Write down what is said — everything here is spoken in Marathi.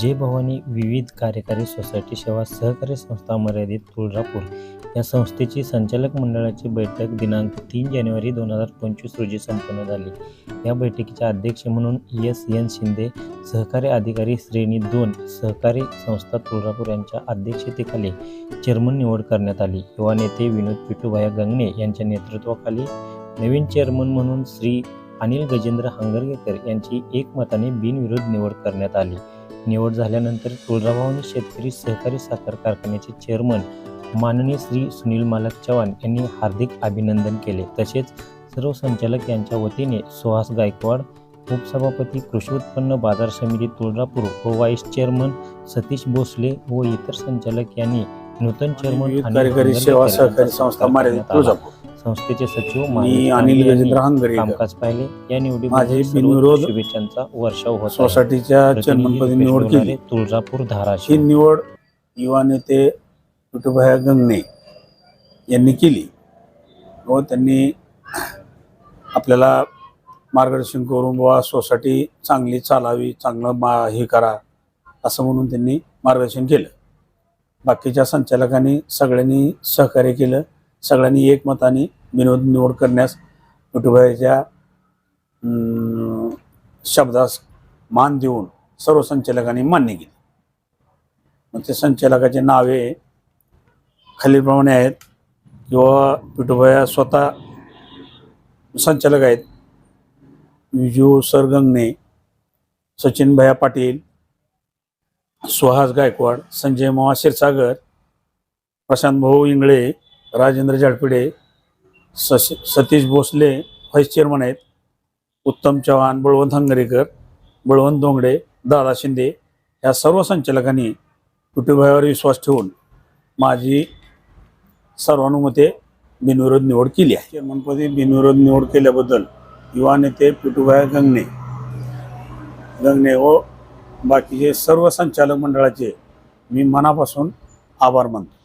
जय भवानी विविध कार्यकारी सोसायटी सेवा सहकारी संस्था मर्यादित तुळजापूर या संस्थेची संचालक मंडळाची बैठक दिनांक तीन जानेवारी दोन हजार पंचवीस रोजी संपन्न झाली. या बैठकीच्या अध्यक्ष म्हणून एस. एन. शिंदे सहकारी अधिकारी श्रेणी दोन सहकारी संस्था तुळजापूर यांच्या अध्यक्षतेखाली चेअरमन निवड करण्यात आली. युवा नेते विनोद पिटूभाया गंगणे यांच्या नेतृत्वाखाली नवीन चेअरमन म्हणून श्री अनिल गजेंद्र हंगरगेकर यांची एकमताने बिनविरोध निवड करण्यात आली. निवड झाल्यानंतर तुळजाभवानी शेतकरी सहकारी साखर कारखान्याचे चेअरमन माननीय श्री सुनील मालक चव्हाण यांनी हार्दिक अभिनंदन केले. तसेच सर्व संचालक यांच्या वतीने सुहास गायकवाड उपसभापती कृषी उत्पन्न बाजार समिती तुळजापूर व व्हाईस चेअरमन सतीश भोसले व इतर संचालक यांनी नूतन चेअरमन कार्यकारी सेवा सहकारी संस्था मर्यादित. तुळजापूर. संस्थेचे सचिव मी अनिल गजेंद्र हंगरे. कामकाज पाहिले. या निवडीमध्ये बिनविरोध शुभेच्छांचा वर्षाव होत. सोसायटीच्या चेअरमनपदी निवड केली. तुळजापूर ही धाराशिव निवड युवा नेते विठुभाया गंगणे यांनी केली व त्यांनी आपल्याला मार्गदर्शन करून बुवा सोसायटी चांगली चालावी चांगलं मा हे करा असं म्हणून त्यांनी मार्गदर्शन केलं. बाकीच्या संचालकांनी सगळ्यांनी सहकार्य केलं. सगळ्यांनी एकमताने विनोद निवड करण्यास विठूभाईच्या शब्दास मान देऊन सर्व संचालकांनी मान्य केली. मग ते संचालकाचे नावे खालीलप्रमाणे आहेत. किंवा पिठुभया स्वतः संचालक आहेत. विजू सर सचिनभया पाटील सुहास गायकवाड संजय मोहा क्षीरसागर प्रशांत भाऊ इंगळे राजेंद्र झाडपिडे सश सतीश भोसले व्हाईस चेअरमन आहेत उत्तम चव्हाण बळवंत हंगरेकर बळवंत दोंगडे दादा शिंदे या सर्व संचालकांनी कुटुंबावर विश्वास ठेवून माझी सर्वानुमते बिनविरोध निवड केली आहे. चेअरमनपदी बिनविरोध निवड केल्याबद्दल युवा नेते पिटूभाई गंगणे गंगणे व बाकीचे सर्व संचालक मंडळाचे मी मनापासून आभार मानतो.